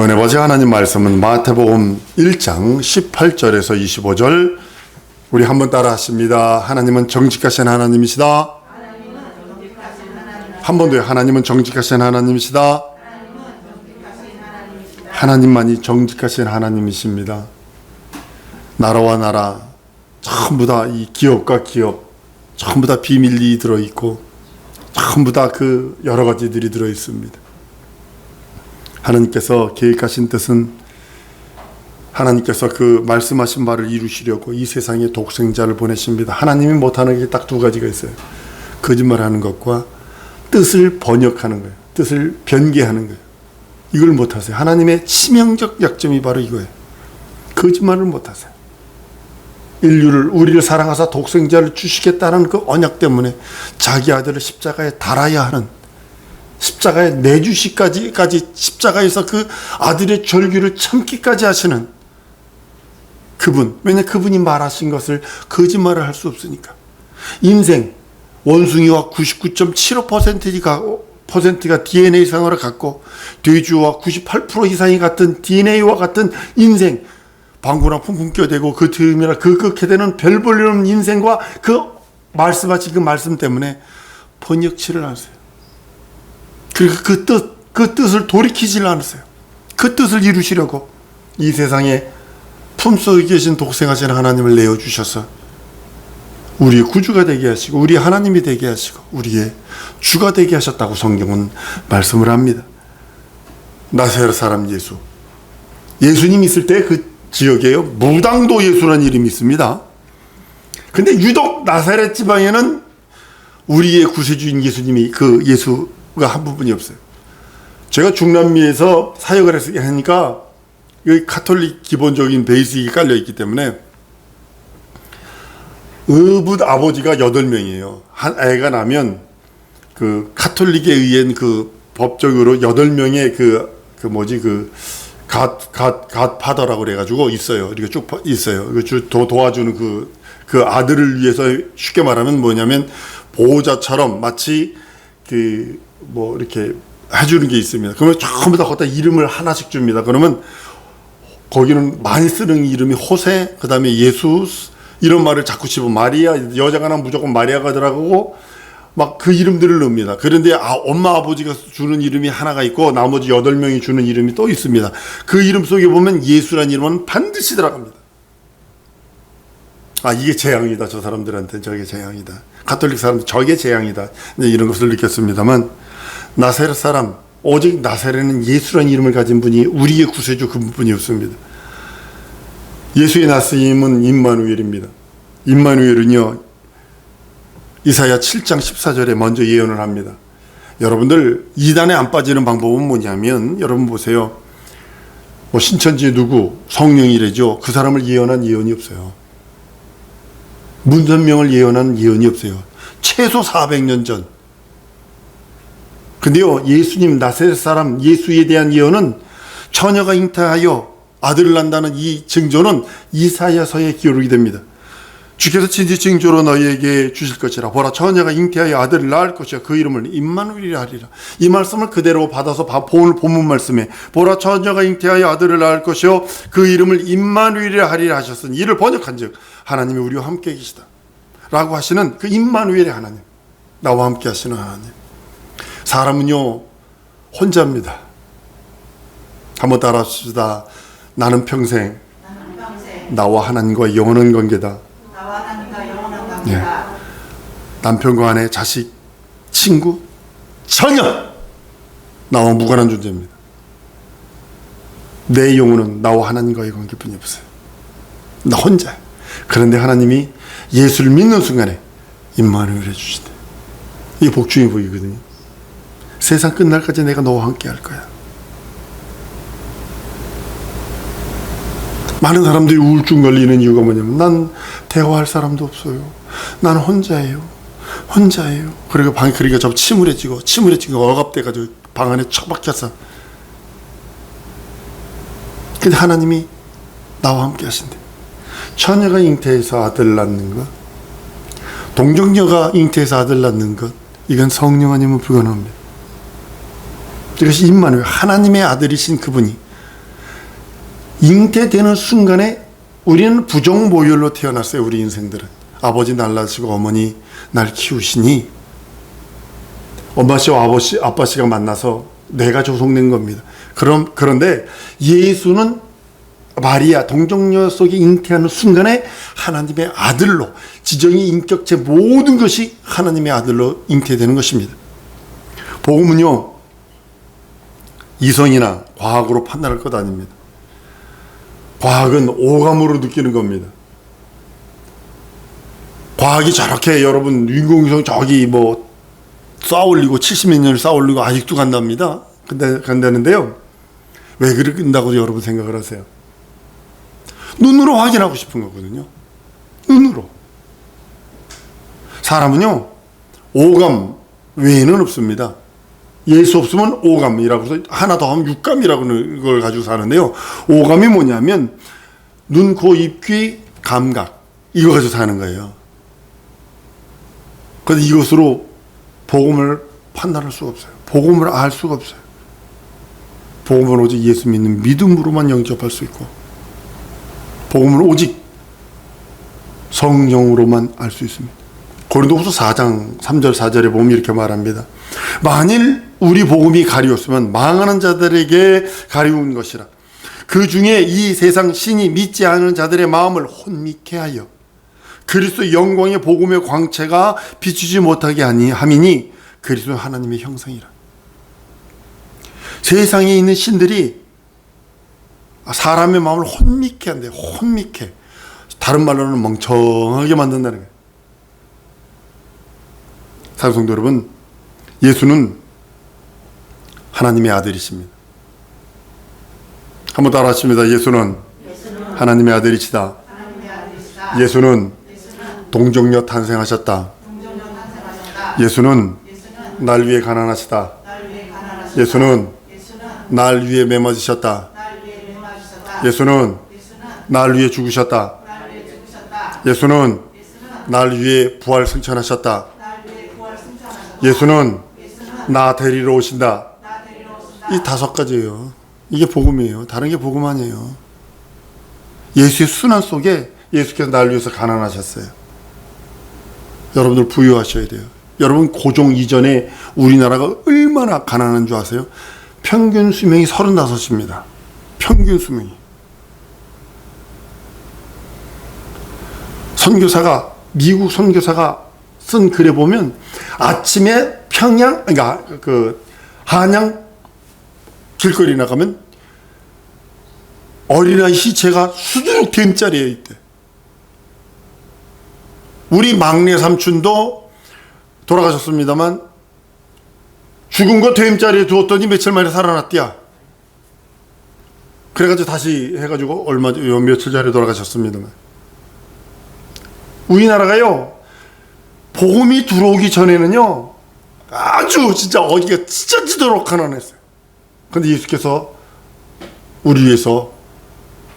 은혜 버지 하나님 말씀은 마태복음 1장 18절에서 25절 우리 한번 따라 하십니다. 하나님은 정직하신 하나님이시다. 한 번 더요. 하나님은 정직하신 하나님이시다. 하나님만이 정직하신 하나님이십니다. 나라와 나라 전부 다 이 기업과 기업 전부 다 비밀이 들어 있고 전부 다 그 여러 가지들이 들어 있습니다. 하나님께서 계획하신 뜻은 하나님께서 그 말씀하신 바를 이루시려고 이 세상에 독생자를 보내십니다. 하나님이 못하는 게 딱 두 가지가 있어요. 거짓말하는 것과 뜻을 번역하는 거예요. 뜻을 변개하는 거예요. 이걸 못하세요. 하나님의 치명적 약점이 바로 이거예요. 거짓말을 못하세요. 인류를 우리를 사랑하사 독생자를 주시겠다는 그 언약 때문에 자기 아들을 십자가에 달아야 하는 십자가에 내주시까지 까지 십자가에서 그 아들의 절규를 참기까지 하시는 그분 왜냐 그분이 말하신 것을 거짓말을 할 수 없으니까 인생 원숭이와 99.75%가 퍼센트가 DNA 상으로 갖고 돼지와 98% 이상이 같은 DNA와 같은 인생 방구나 쿵쿵 껴대고 그 틈이나 그 끝에 되는 별 볼일 없는 인생과 그 말씀하신 그 말씀 때문에 번역치를 하세요. 그리고 그 뜻, 그 뜻을 돌이키질 않으세요. 그 뜻을 이루시려고 이 세상에 품속에 계신 독생하신 하나님을 내어주셔서 우리의 구주가 되게 하시고 우리 하나님이 되게 하시고 우리의 주가 되게 하셨다고 성경은 말씀을 합니다. 나사렛 사람 예수. 예수님 있을 때 그 지역에요. 무당도 예수라는 이름이 있습니다. 근데 유독 나사렛 지방에는 우리의 구세주인 예수님이 그 예수가 한 부분이 없어요. 제가 중남미에서 사역을 했- 하니까 여기 카톨릭 기본적인 베이직이 깔려 있기 때문에 의붓 아버지가 여덟 명이에요. 한 애가 나면 그 카톨릭에 의한 그 법적으로 여덟 명의 그, 그 뭐지 그 갓, 갓, 갓 파더라고 그래가지고 있어요. 이렇게 쭉 파- 있어요. 그 주- 도, 도와주는 그, 그 아들을 위해서 쉽게 말하면 뭐냐면 보호자처럼 마치 그 뭐 이렇게 해주는 게 있습니다. 그러면 전부 다 거기다 이름을 하나씩 줍니다. 그러면 거기는 많이 쓰는 이름이 호세, 그 다음에 예수 이런 말을 자꾸 집어 마리아 여자가 나면 무조건 마리아가 들어가고 막 그 이름들을 넣습니다. 그런데 아, 엄마 아버지가 주는 이름이 하나가 있고 나머지 여덟 명이 주는 이름이 또 있습니다. 그 이름 속에 보면 예수란 이름은 반드시 들어갑니다. 아 이게 재앙이다 저 사람들한테 저게 재앙이다. 가톨릭 사람들 저게 재앙이다. 이제 이런 것을 느꼈습니다만 나사렛 사람 오직 나사렛은 예수란 이름을 가진 분이 우리의 구세주 그분이었습니다. 예수의 나스임은 임마누엘입니다. 임마누엘은요 이사야 7장 14절에 먼저 예언을 합니다. 여러분들 이단에 안 빠지는 방법은 뭐냐면 여러분 보세요. 뭐 신천지 누구 성령이래죠. 그 사람을 예언한 예언이 없어요. 문선명을 예언한 예언이 없어요. 최소 400년 전. 근데요, 예수님 나사렛 사람 예수에 대한 예언은 처녀가 잉태하여 아들을 낳는다는 이 증조는 이사야서에 기록이 됩니다. 주께서 진지 징조로 너희에게 주실 것이라. 보라 처녀가 잉태하여 아들을 낳을 것이야 그 이름을 임마누엘이라 하리라. 이 말씀을 그대로 받아서 바- 오늘 본문 말씀에 보라 처녀가 잉태하여 아들을 낳을 것이요. 그 이름을 임마누엘이라 하리라 하셨으니 이를 번역한즉 하나님이 우리와 함께 계시다. 라고 하시는 그 임마누엘의 하나님 나와 함께 하시는 하나님 사람은요 혼자입니다 한번 따라 합시다 나는 평생 나는 평생 나와 하나님과 영원한 관계다 나와 하나님과 영원한 관계다. 남편과 아내, 자식, 친구 전혀 나와 무관한 존재입니다. 내 영혼은 나와 하나님과의 관계뿐이 없어요. 나 혼자. 그런데 하나님이 예수를 믿는 순간에 임마누엘 해주시대. 이게 복중해 보이거든요. 세상 끝날까지 내가 너와 함께 할 거야. 많은 사람들이 우울증 걸리는 이유가 뭐냐면 난 대화할 사람도 없어요. 난 혼자예요. 혼자예요. 그리고 방이 그러니까 좀 침울해지고 침울해지고 억압돼가지고 방 안에 처박혀서 근데 하나님이 나와 함께 하신대. 처녀가 잉태해서 아들 낳는 것, 동정녀가 잉태해서 아들 낳는 것, 이건 성령 아니면 불가능합니다. 이것이 임마누엘 하나님의 아들이신 그분이 잉태되는 순간에 우리는 부정모율로 태어났어요. 우리 인생들은 아버지 날 낳으시고 어머니 날 키우시니 엄마 씨와 아버지 아빠 씨가 만나서 내가 조성된 겁니다. 그럼 그런데 예수는 마리아 동정녀 속에 잉태하는 순간에 하나님의 아들로 지정이 인격체 모든 것이 하나님의 아들로 잉태되는 것입니다. 복음은요 이성이나 과학으로 판단할 것 아닙니다. 과학은 오감으로 느끼는 겁니다. 과학이 저렇게 여러분 인공위성 저기 뭐 쌓아올리고 70몇 년을 쌓아올리고 아직도 간답니다. 근데 간다는데요. 왜 그런다고 여러분 생각을 하세요? 눈으로 확인하고 싶은 거거든요. 눈으로. 사람은요, 오감 외에는 없습니다. 예수 없으면 오감이라고 해서 하나 더 하면 육감이라고 걸 가지고 사는데요. 오감이 뭐냐면 눈, 코, 입, 귀, 감각 이거 가지고 사는 거예요. 그런데 이것으로 복음을 판단할 수가 없어요. 복음을 알 수가 없어요. 복음은 오직 예수 믿는 믿음으로만 영접할 수 있고 복음은 오직 성령으로만 알 수 있습니다. 고린도후서 4장 3절 4절에 보면 이렇게 말합니다. 만일 우리 복음이 가리웠으면 망하는 자들에게 가리운 것이라. 그 중에 이 세상 신이 믿지 않은 자들의 마음을 혼미케 하여 그리스도 영광의 복음의 광채가 비추지 못하게 하니 함이니 그리스도 하나님의 형상이라. 세상에 있는 신들이 사람의 마음을 혼미케 한대요. 혼미케. 다른 말로는 멍청하게 만든다는 거예요. 사성도 여러분, 예수는 하나님의 아들이십니다. 한번 따라 하십니다. 예수는 아들이시다. 하나님의 아들이시다. 예수는 동정녀 탄생하셨다. 탄생하셨다. 예수는 예수는 날 위해 가난하시다. 날 위해 가난하셨다. 예수는 예수는 날 위해 매맞으셨다. 예수는 예수는 날 위해 죽으셨다. 예수는 예수는 날 위해 부활 승천하셨다. 날 위해 부활 승천하셨다. 예수는 나 데리러 오신다. 이 다섯 가지예요. 이게 복음이에요. 다른 게 복음 아니에요. 예수의 순환 속에 예수께서 날 위해서 가난하셨어요. 여러분들 부유하셔야 돼요. 여러분 고종 이전에 우리나라가 얼마나 가난한 줄 아세요? 평균 수명이 35입니다. 평균 수명이. 선교사가 미국 선교사가 쓴 글에 보면 아침에 평양 그러니까 그 한양 길거리 나가면 어린아이 시체가 수두룩 된 자리에 있대. 우리 막내 삼촌도 돌아가셨습니다만 죽은 거됨 자리에 두었더니 며칠 만에 살아났대야. 그래가지고 다시 해가지고 얼마 요 며칠 전에 돌아가셨습니다만 우리 나라가요 복음이 들어오기 전에는요 아주 진짜 어디가 찢어지도록 가난했어요. 근데 예수께서 우리 위해서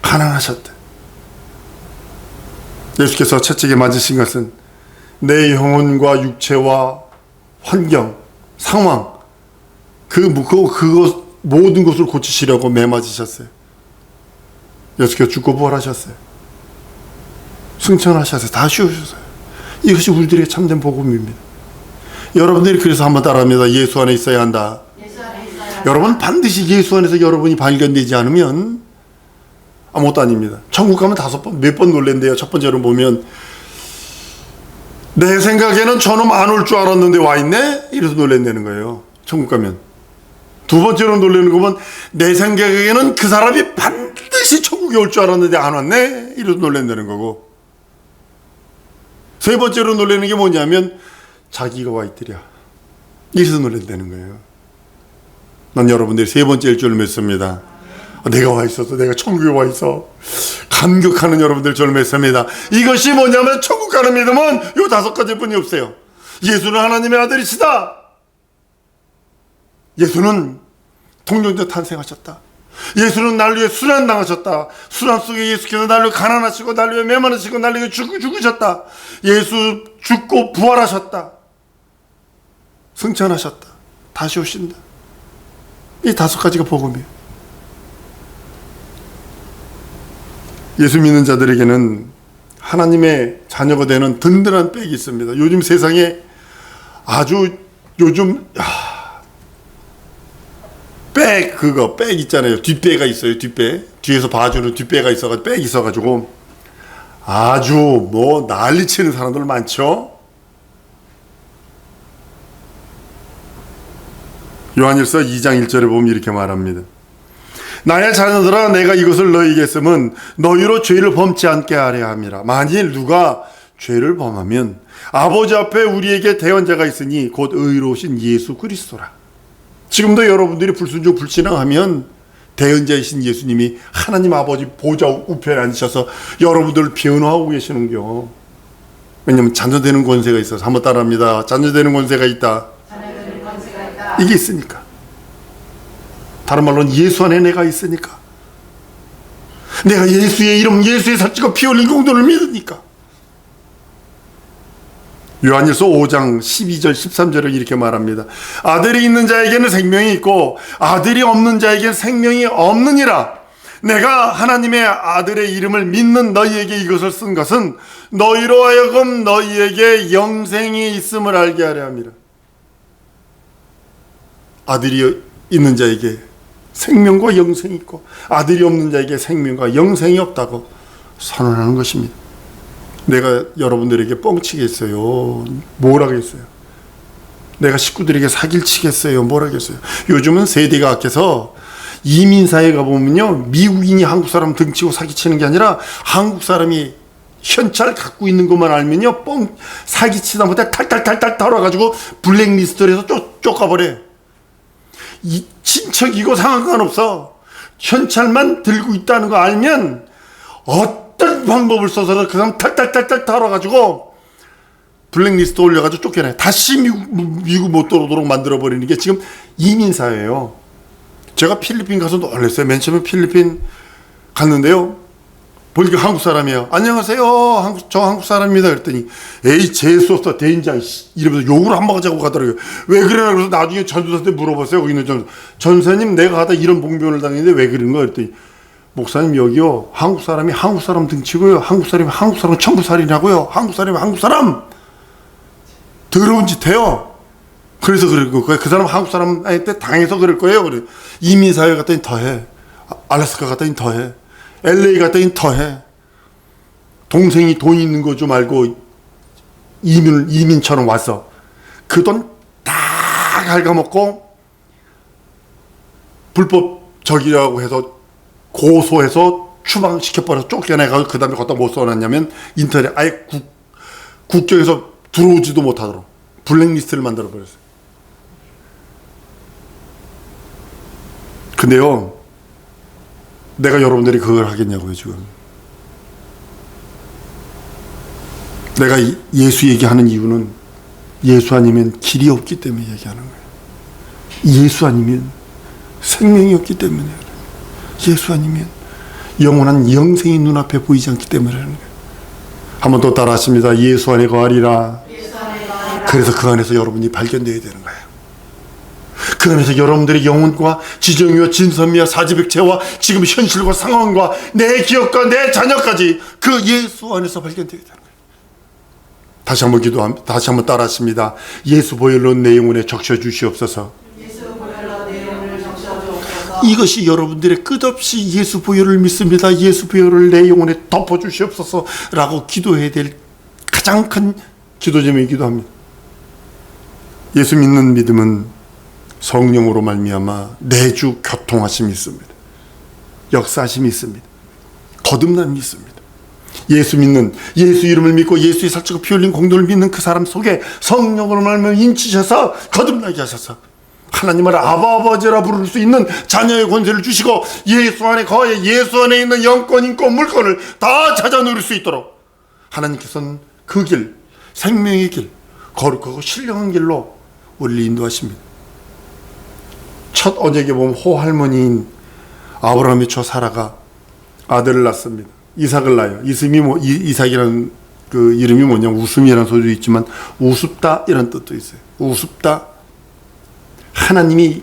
가난하셨대. 예수께서 채찍에 맞으신 것은 내 영혼과 육체와 환경, 상황, 그, 그, 그것, 모든 것을 고치시려고 매맞으셨어요. 예수께서 죽고 부활하셨어요. 승천하셨어요. 다시 오셨어요. 이것이 우리들의 참된 복음입니다. 여러분들이 그래서 한번 따라합니다. 예수 안에 있어야 한다. 여러분 반드시 예수 안에서 여러분이 발견되지 않으면 아무것도 아닙니다. 천국 가면 다섯 번, 몇 번 놀랜대요. 첫 번째로 보면 내 생각에는 저놈 안 올 줄 알았는데 와 있네? 이래서 놀랜다는 거예요. 천국 가면. 두 번째로 놀라는 거면 내 생각에는 그 사람이 반드시 천국에 올 줄 알았는데 안 왔네? 이래서 놀랜다는 거고. 세 번째로 놀라는 게 뭐냐면 자기가 와 있더랴. 이래서 놀란다는 거예요. 난 여러분들이 세 번째일 줄 믿습니다. 아, 내가 와 있어서 내가 천국에 와 있어. 감격하는 여러분들 줄 믿습니다. 이것이 뭐냐면 천국 가는 믿음은 요 다섯 가지뿐이 없어요. 예수는 하나님의 아들이시다. 예수는 동정자 탄생하셨다. 예수는 날 위해 순환 당하셨다. 순환 속에 예수께서 날 위해 가난하시고 날 위해 메마르시고 날 위해 죽, 죽으셨다. 예수 죽고 부활하셨다. 승천하셨다. 다시 오신다. 이 다섯 가지가 복음이에요. 예수 믿는 자들에게는 하나님의 자녀가 되는 든든한 백이 있습니다. 요즘 세상에 아주 요즘 야, 백 그거 백 있잖아요. 뒷배가 있어요. 뒷배 뒤에서 봐주는 뒷배가 있어가지고 백 있어가지고 아주 뭐 난리치는 사람들 많죠. 요한일서 2장 1절에 보면 이렇게 말합니다. 나의 자녀들아 내가 이것을 너희에게 했으면 너희로 죄를 범치 않게 하려 함이라. 만일 누가 죄를 범하면 아버지 앞에 우리에게 대언자가 있으니 곧 의로우신 예수 그리스도라. 지금도 여러분들이 불순종 불신앙하면 대언자이신 예수님이 하나님 아버지 보좌 우편에 앉으셔서 여러분들을 변호하고 계시는겨. 왜냐면 자녀되는 권세가 있어서 한번 따라합니다. 자녀되는 권세가 있다. 권세가 있다. 이게 있으니까. 다른 말로는 예수 안에 내가 있으니까. 내가 예수의 이름, 예수의 살찌고 피 흘린 공도를 믿으니까. 요한일서 5장 12절 13절을 이렇게 말합니다. 아들이 있는 자에게는 생명이 있고 아들이 없는 자에게는 생명이 없느니라. 내가 하나님의 아들의 이름을 믿는 너희에게 이것을 쓴 것은 너희로 하여금 너희에게 영생이 있음을 알게 하려 함이라. 아들이 있는 자에게 생명과 영생이 있고 아들이 없는 자에게 생명과 영생이 없다고 선언하는 것입니다. 내가 여러분들에게 뻥치겠어요. 뭐라겠어요? 내가 식구들에게 사기를 치겠어요. 뭐라겠어요? 요즘은 세대가 악해서 이민 사회에 가보면요. 미국인이 한국 사람 등치고 사기치는 게 아니라 한국 사람이 현찰 갖고 있는 것만 알면요. 뻥 사기치다 못해 탈탈탈탈 털어가지고 블랙리스트로 해서 쫓, 쫓아버려요. 이 친척이고 상관없어. 현찰만 들고 있다는 거 알면 어 떤 방법을 써서 그 사람 탈탈탈탈 털어가지고 블랙리스트 올려가지고 쫓겨내. 다시 미국, 미국 못 들어오도록 만들어버리는 게 지금 이민사회예요. 제가 필리핀 가서 놀랐어요. 맨 처음에 필리핀 갔는데요. 보니까 한국 사람이에요. 안녕하세요. 한국, 저 한국 사람입니다. 그랬더니, 에이, 재수없어, 대인장, 씨. 이러면서 욕을 한번 하고 가더라고요. 왜 그러나 그래서 나중에 전도사한테 물어봤어요. 거기 있는 전, 전사님, 내가 하다 이런 봉변을 당했는데 왜 그런 거야? 그랬더니, 목사님, 여기요. 한국 사람이 한국 사람 등치고요. 한국 사람이 한국 사람 천부살이라고요. 한국 사람이 한국 사람! 더러운 짓 해요. 그래서 그럴 거예요. 그 사람 한국 사람한테 당해서 그럴 거예요. 그래. 이민사회 갔더니 더해. 아, 알래스카 갔더니 더해. LA 갔더니 더해. 동생이 돈 있는 거 좀 알고 이민, 이민처럼 와서 그 돈 다 갉아먹고 불법 적이라고 해서 고소해서 추방시켜버려서 쫓겨내가지고 그 다음에 갖다 못 써놨냐면 인터넷 아예 국, 국경에서 들어오지도 못하도록 블랙리스트를 만들어 버렸어요. 근데요, 내가 여러분들이 그걸 하겠냐고요, 지금. 내가 이- 예수 얘기하는 이유는 예수 아니면 길이 없기 때문에 얘기하는 거예요. 예수 아니면 생명이 없기 때문에. 예수 아니면 영원한 영생이 눈앞에 보이지 않기 때문에 그러는 거예요. 한번 더 따라하십니다. 예수 안에 거하리라. 그래서 그 안에서 여러분이 발견되어야 되는 거예요. 그 안에서 여러분들의 영혼과 지정이와 진선미와 사지백체와 지금 현실과 상황과 내 기억과 내 자녀까지 그 예수 안에서 발견되어야 되는 거예요. 다시 한번 기도합니다. 다시 한번 따라하십니다. 예수 보혈로 내 영혼에 적셔 주시옵소서. 예수 보혈로 내 영혼을 적셔주옵소서. 이것이 여러분들의 끝없이 예수 보혈을 믿습니다. 예수 보혈을 내 영혼에 덮어 주시옵소서 라고 기도해야 될 가장 큰 기도 제목이기도 합니다. 예수 믿는 믿음은 성령으로 말미암아 내주 교통하심이 있습니다. 역사하심이 있습니다. 거듭남이 있습니다. 예수 믿는 예수 이름을 믿고 예수의 살찌고 피 흘린 공도를 믿는 그 사람 속에 성령으로 말미암아 인치셔서 거듭나게 하셔서 하나님을 아바 아버지라 부를 수 있는 자녀의 권세를 주시고 예수 안에 거하여 예수 안에 있는 영권 인권 물건을 다 찾아 누릴 수 있도록 하나님께서는 그 길 생명의 길 거룩하고 신령한 길로 우리를 인도하십니다. 첫 언약에 보면 호할머니인 아브라함의 초 사라가 아들을 낳습니다. 이삭을 낳아요. 이름이 뭐 이, 이삭이라는 그 이름이 뭐냐 웃음이라는 소리도 있지만 우습다 이런 뜻도 있어요. 우습다 하나님이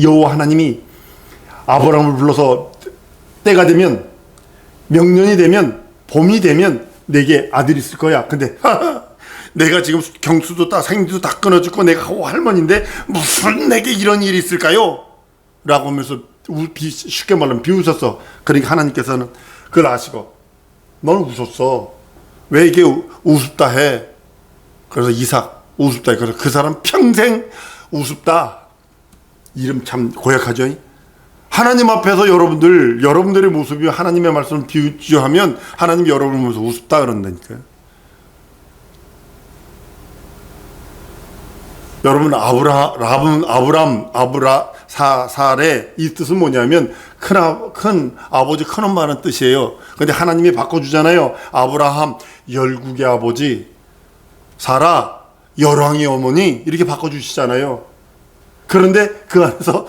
여호와 하나님이 아브라함을 불러서 때가 되면 명년이 되면 봄이 되면 내게 아들이 있을 거야. 근데 내가 지금 경수도 다 생기도 다 끊어졌고 내가 할머니인데 무슨 내게 이런 일이 있을까요? 라고 하면서 쉽게 말하면 비웃었어. 그러니까 하나님께서는 그걸 아시고 너는 웃었어. 왜 이게 우- 우습다 해? 그래서 이삭 우습다 해. 그래서 그 사람 평생 우습다. 이름 참 고약하죠. 하나님 앞에서 여러분들 여러분들의 모습이 하나님의 말씀을 비유하면 하나님 여러분을 보면서 우습다 그런다니까요. 여러분 아브라 라분 아브람 아브라 사 살의 이 뜻은 뭐냐면 큰, 아, 큰 아버지 큰 엄마는 뜻이에요. 근데 하나님이 바꿔주잖아요. 아브라함 열국의 아버지 사라 열왕의 어머니 이렇게 바꿔주시잖아요. 그런데 그 안에서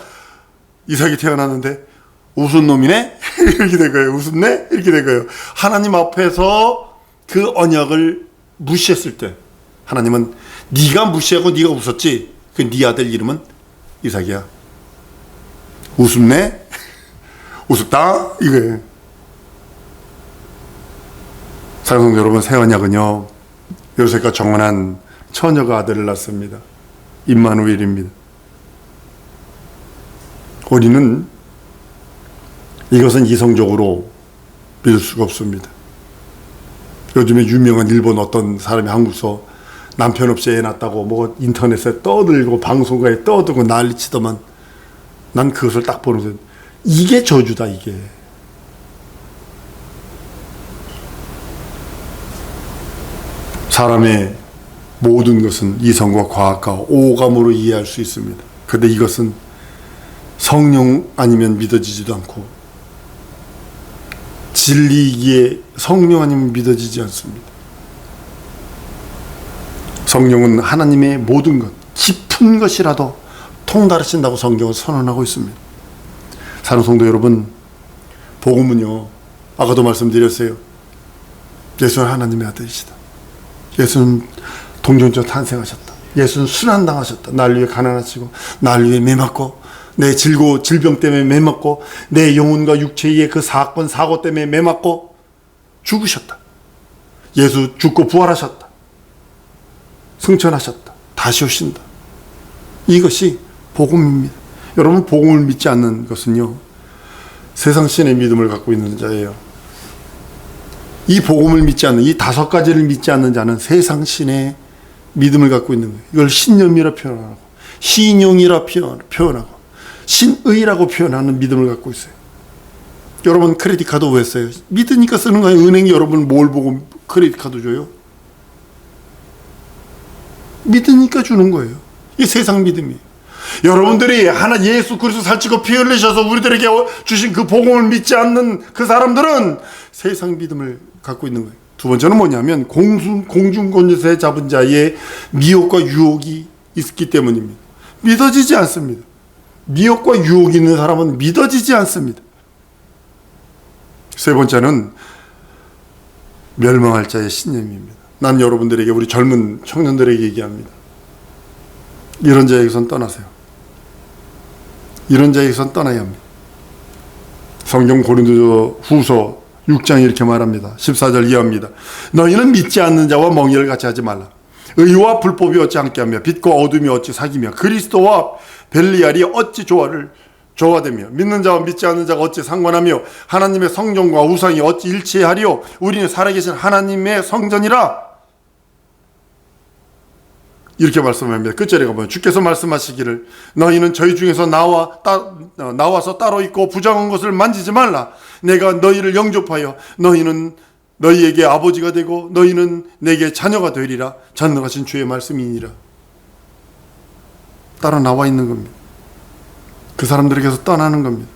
이삭이 태어났는데 웃은 놈이네 이렇게 된 거예요. 웃었네 이렇게 된 거예요. 하나님 앞에서 그 언약을 무시했을 때 하나님은 네가 무시하고 네가 웃었지. 그 네 아들 이름은 이삭이야. 웃음네 우습다 이거예요. 사랑하는 여러분 새 언약은요 요셉과 정원한 처녀가 아들을 낳습니다. 임마누엘입니다. 우리는 이것은 이성적으로 믿을 수가 없습니다. 요즘에 유명한 일본 어떤 사람이 한국서 남편 없이 애 낳았다고 뭐 인터넷에 떠들고 방송가에 떠들고 난리 치더만 난 그것을 딱 보면서 이게 저주다 이게 사람의 모든 것은 이성과 과학과 오감으로 이해할 수 있습니다. 근데 이것은 성령 아니면 믿어지지도 않고 진리이기에 성령 아니면 믿어지지 않습니다. 성령은 하나님의 모든 것, 깊은 것이라도 통달하신다고 성경은 선언하고 있습니다. 사는 성도 여러분, 복음은요, 아까도 말씀드렸어요. 예수는 하나님의 아들이시다. 예수는 동정적 탄생하셨다. 예수는 순환당하셨다. 날 위해 가난하시고, 날 위해 매맞고, 내 질고, 질병 때문에 매맞고, 내 영혼과 육체의 그 사건, 사고 때문에 매맞고, 죽으셨다. 예수 죽고 부활하셨다. 승천하셨다. 다시 오신다. 이것이 복음입니다. 여러분, 복음을 믿지 않는 것은요, 세상 신의 믿음을 갖고 있는 자예요. 이 복음을 믿지 않는, 이 다섯 가지를 믿지 않는 자는 세상 신의 믿음을 갖고 있는 거예요. 이걸 신념이라 표현하고, 신용이라 표현- 표현하고, 신의라고 표현하는 믿음을 갖고 있어요. 여러분, 크레딧 카드 왜 써요? 믿으니까 쓰는 거예요. 은행이 여러분 뭘 보고 크레딧 카드 줘요? 믿으니까 주는 거예요. 이 세상 믿음이에요. 여러분들이 하나 예수 그리스도 살찌고 피 흘리셔서 우리들에게 주신 그 복음을 믿지 않는 그 사람들은 세상 믿음을 갖고 있는 거예요. 두 번째는 뭐냐면 공중 공중권세 잡은 자의 미혹과 유혹이 있기 때문입니다. 믿어지지 않습니다. 미혹과 유혹이 있는 사람은 믿어지지 않습니다. 세 번째는 멸망할 자의 신념입니다. 난 여러분들에게 우리 젊은 청년들에게 얘기합니다. 이런 자에게선 떠나세요. 이런 자에게선 떠나야 합니다. 성경 고린도 후서 6장 이렇게 말합니다. 14절 이하입니다. 너희는 믿지 않는 자와 멍이를 같이 하지 말라. 의와 불법이 어찌 함께하며 빛과 어둠이 어찌 사귀며 그리스도와 벨리알이 어찌 조화를 조화되며 믿는 자와 믿지 않는 자가 어찌 상관하며 하나님의 성전과 우상이 어찌 일치하리요 우리는 살아계신 하나님의 성전이라 이렇게 말씀합니다. 끝절에 가보면 주께서 말씀하시기를 너희는 저희 중에서 나와 따, 어, 나와서 따로 있고 부정한 것을 만지지 말라. 내가 너희를 영접하여 너희는 너희에게 아버지가 되고 너희는 내게 자녀가 되리라. 전능하신 주의 말씀이니라. 따로 나와 있는 겁니다. 그 사람들에게서 떠나는 겁니다.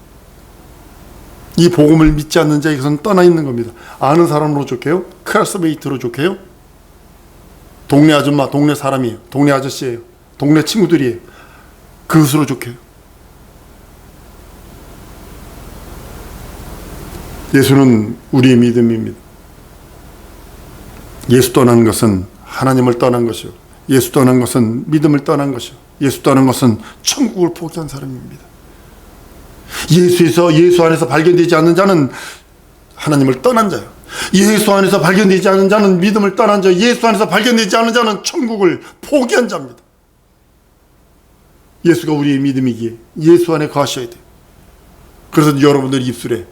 이 복음을 믿지 않는 자에게서는 떠나 있는 겁니다. 아는 사람으로 좋게요? 클래스메이트로 좋게요? 동네 아줌마, 동네 사람이에요. 동네 아저씨예요. 동네 친구들이에요. 그것으로 좋게요. 예수는 우리의 믿음입니다. 예수 떠난 것은 하나님을 떠난 것이요. 예수 떠난 것은 믿음을 떠난 것이요. 예수 떠난 것은 천국을 포기한 사람입니다. 예수에서 예수 안에서 발견되지 않는 자는 하나님을 떠난 자요. 예수 안에서 발견되지 않은 자는 믿음을 떠난 자, 예수 안에서 발견되지 않은 자는 천국을 포기한 자입니다. 예수가 우리의 믿음이기에 예수 안에 거하셔야 돼요. 그래서 여러분들 입술에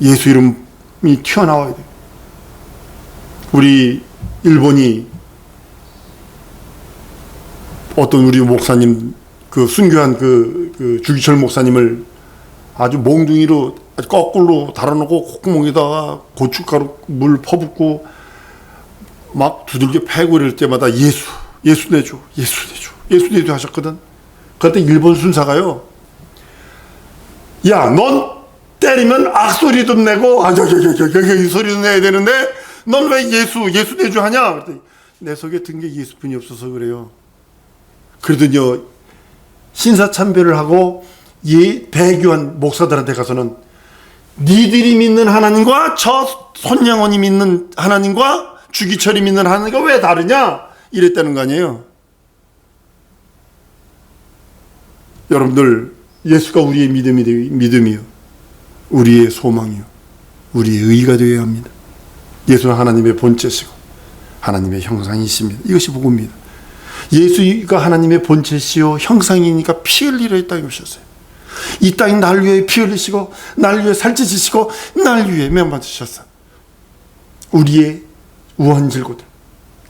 예수 이름이 튀어나와야 돼요. 우리 일본이 어떤 우리 목사님 그 순교한 그, 그 주기철 목사님을 아주 몽둥이로 거꾸로 달아놓고 콧구멍에다가 고춧가루 물 퍼붓고 막 두들겨 패고 이럴 때마다 예수 예수 내줘 예수 내줘 예수 내줘 하셨거든. 그때 일본 순사가요 야 넌 때리면 악소리 좀 내고 아저저저저이 소리도 내야 되는데 넌 왜 예수 예수 내줘 하냐? 그랬더니 내 속에 든 게 예수뿐이 없어서 그래요. 그러더니요 신사참배를 하고 이 배교한 목사들한테 가서는 니들이 믿는 하나님과 저 손양원이 믿는 하나님과 주기철이 믿는 하나님과 왜 다르냐 이랬다는 거 아니에요. 여러분들 예수가 우리의 믿음이 되- 믿음이요 우리의 소망이요 우리의 의가 되어야 합니다. 예수는 하나님의 본체시고 하나님의 형상이십니다. 이것이 복음입니다. 예수가 하나님의 본체시요 형상이니까 피 흘리려 이 땅에 오셨어요. 이 땅이 날 위해 피 흘리시고 날 위해 살찌시고 날 위해 명 받으셨어. 우리의 우환질고들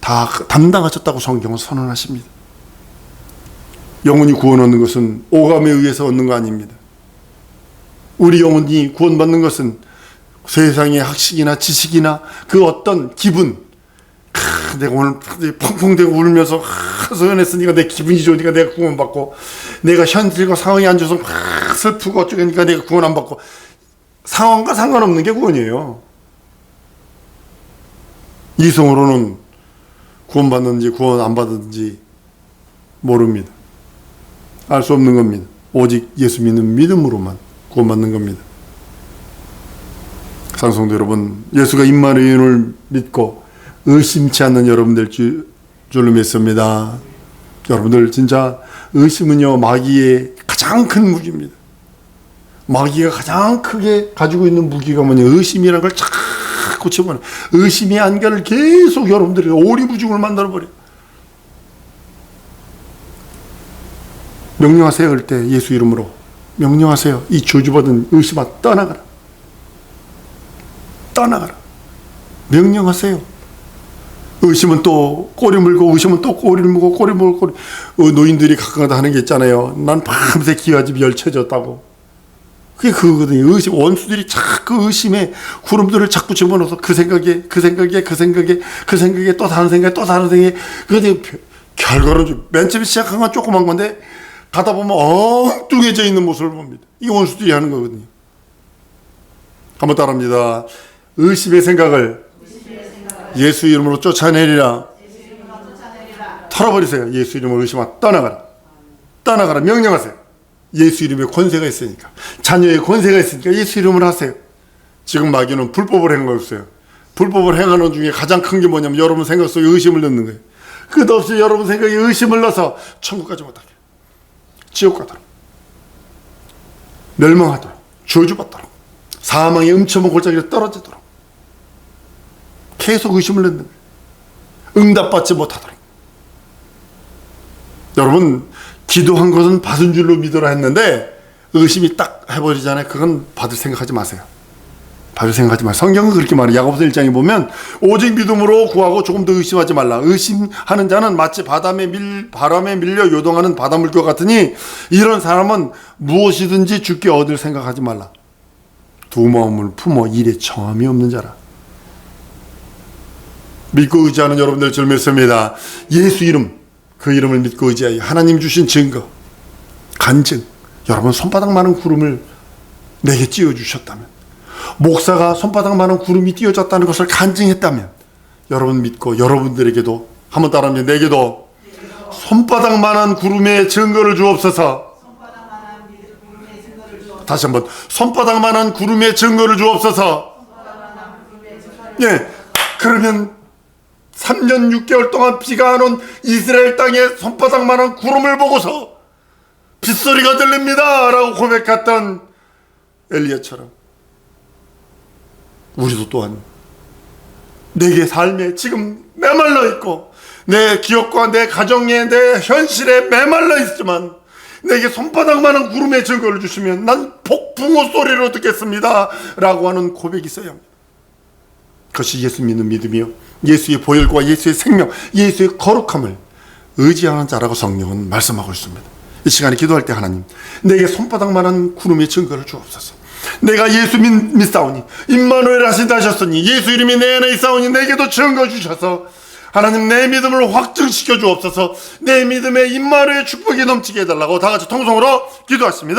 다 담당하셨다고 성경은 선언하십니다. 영혼이 구원 얻는 것은 오감에 의해서 얻는 거 아닙니다. 우리 영혼이 구원받는 것은 세상의 학식이나 지식이나 그 어떤 기분 크, 내가 오늘 펑펑대고 울면서 크, 소연했으니까 내 기분이 좋으니까 내가 구원 받고 내가 현실과 상황이 안 좋아서 크, 슬프고 어쩌니까 내가 구원 안 받고 상황과 상관없는 게 구원이에요. 이성으로는 구원 받는지 구원 안 받는지 모릅니다. 알 수 없는 겁니다. 오직 예수 믿는 믿음으로만 구원받는 겁니다. 상성도 여러분, 예수가 임마누엘을 믿고 의심치 않는 여러분들 줄, 줄로 믿습니다. 여러분들 진짜 의심은요 마귀의 가장 큰 무기입니다. 마귀가 가장 크게 가지고 있는 무기가 뭐냐 의심이라는 걸 자꾸 집어넣어 의심의 안개를 계속 여러분들이 오리무중을 만들어 버려. 명령하세요 할 때 예수 이름으로 명령하세요 이 저주받은 의심아 떠나가라 떠나가라 명령하세요 의심은 또 꼬리 물고 의심은 또 꼬리를 물고 꼬리 물고 꼬리. 어, 노인들이 가끔가다 하는 게 있잖아요. 난 밤새 기와집이 열쳐졌다고. 그게 그거거든요. 의심 원수들이 자꾸 의심에 구름들을 자꾸 집어넣어서 그 생각에 그 생각에 그 생각에 그 생각에 또 다른 생각에 또 다른 생각에. 그게 결과는 좀- 맨 처음에 시작한 건 조그만 건데 가다 보면 엉뚱해져 있는 모습을 봅니다. 이게 원수들이 하는 거거든요. 한번 따라합니다. 의심의 생각을 예수 이름으로 쫓아내리라. 털어버리세요. 예수 이름으로 의심아 떠나가라. 떠나가라. 명령하세요. 예수 이름에 권세가 있으니까. 자녀의 권세가 있으니까 예수 이름으로 하세요. 지금 마귀는 불법을 행하고 있어요. 불법을 행하는 중에 가장 큰 게 뭐냐면 여러분 생각 속에 의심을 넣는 거예요. 끝없이 여러분 생각에 의심을 넣어서 천국까지 못하게. 지옥 가도록. 멸망하도록. 저주받도록. 사망의 음침한 골짜기로 떨어지도록. 계속 의심을 거예요. 응답받지 못하도록. 여러분, 기도한 것은 받은 줄로 믿으라 했는데, 의심이 딱 해버리잖아요. 그건 받을 생각하지 마세요. 받을 생각하지 마세요. 성경은 그렇게 말해요. 야고보서 1장에 보면, 오직 믿음으로 구하고 조금 더 의심하지 말라. 의심하는 자는 마치 바람에 밀, 바람에 밀려 요동하는 바닷물과 같으니, 이런 사람은 무엇이든지 죽게 얻을 생각하지 말라. 두 마음을 품어 일에 정함이 없는 자라. 믿고 의지하는 여러분들 줄 믿습니다. 예수 이름, 그 이름을 믿고 의지하여 하나님 주신 증거, 간증. 여러분 손바닥만한 구름을 내게 띄워 주셨다면, 목사가 손바닥만한 구름이 띄어졌다는 것을 간증했다면, 여러분 믿고 여러분들에게도 한번 따라하면 내게도 손바닥만한 구름의 증거를 주옵소서. 다시 한번 손바닥만한 구름의 증거를 주옵소서. 예. 그러면 3년 6개월 동안 비가 안 온 이스라엘 땅에 손바닥만한 구름을 보고서 빗소리가 들립니다. 라고 고백했던 엘리야처럼 우리도 또한 내게 삶에 지금 메말라 있고 내 기억과 내 가정에 내 현실에 메말라 있지만 내게 손바닥만한 구름의 증거를 주시면 난 폭풍우 소리로 듣겠습니다 라고 하는 고백이 있어야 합니다 그것이 예수 믿는 믿음이요 예수의 보혈과 예수의 생명 예수의 거룩함을 의지하는 자라고 성령은 말씀하고 있습니다. 이 시간에 기도할 때 하나님 내게 손바닥만한 구름의 증거를 주옵소서. 내가 예수 믿, 믿사오니 임마누엘 하신다 하셨으니 예수 이름이 내 안에 있사오니 내게도 증거 주셔서 하나님 내 믿음을 확증시켜 주옵소서. 내 믿음에 임마누의 축복이 넘치게 해달라고 다 같이 통성으로 기도하십니다